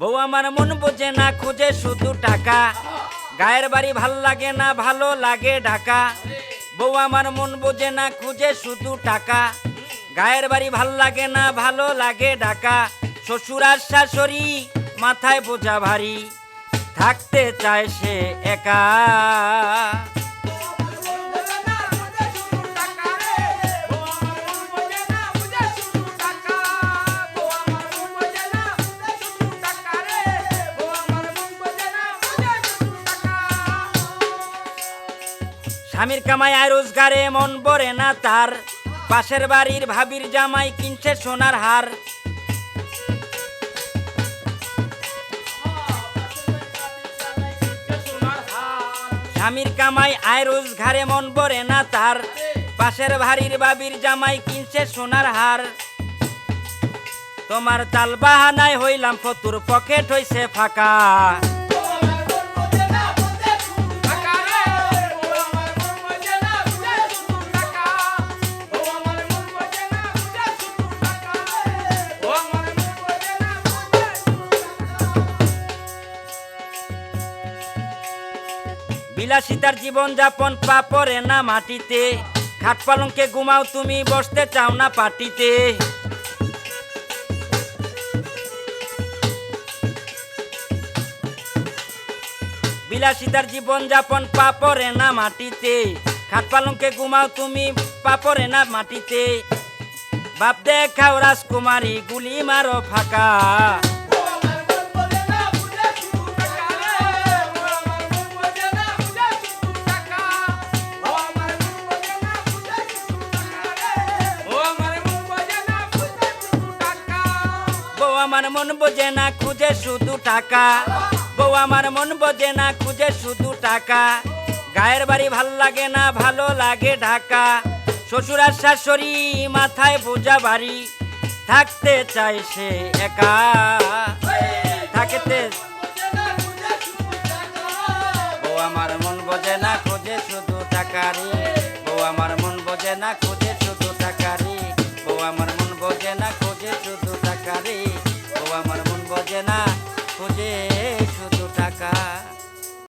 বউ আমার মন বোঝে না, খুঁজে শুধু টাকা। গায়ের বাড়ি ভালো লাগে না, ভালো লাগে ঢাকা। বউ আমার মন বোঝে না, খুঁজে শুধু টাকা। গায়ের বাড়ি ভালো লাগে না, ভালো লাগে ঢাকা। শ্বশুর আর শাশুড়ি মাথায় বোঝা ভারী। থাকতে চায় সে একা। স্বামীর কামাই আর রোজগারে মন ভরে না তার। পাশের বাড়ির ভাবির জামাই কিনছে সোনার হার। স্বামীর কামাই আয় রোজগারে মন ভরে না তার। পাশের বাড়ির বাবির জামাই কিনছে সোনার হার। তোমার তাল বাহানায় হইলাম ফতুর, পকেট হইছে ফাঁকা। বিলাসিতার জীবন যাপন পা পড়ে না মাটিতে। খাট পালঙ্কে ঘুমাও তুমি, বসতে চাও না পাটিতে। বিলাসিতার জীবন যাপন পা পড়ে না মাটিতে। খাট পালঙ্কে ঘুমাও তুমি, পা পড়ে না মাটিতে। বাপ দেখাও রাজকুমারী, গুলি মারো ফাঁকা। আমার মন বোঝে না, খুঁজে শুধু টাকা। বউ আমার মন বোঝে না, খুঁজে শুধু টাকা। গায়ের বাড়ি ভালো লাগে না, ভালো লাগে ঢাকা। শ্বশুর আর শাশুড়ি মাথায় বোঝা বাড়ি। থাকতে চায় সে একা। থাকতে বউ আমার মন বোঝে না, খুঁজে শুধু টাকা রে। বউ আমার মন বোঝে না, খুঁজে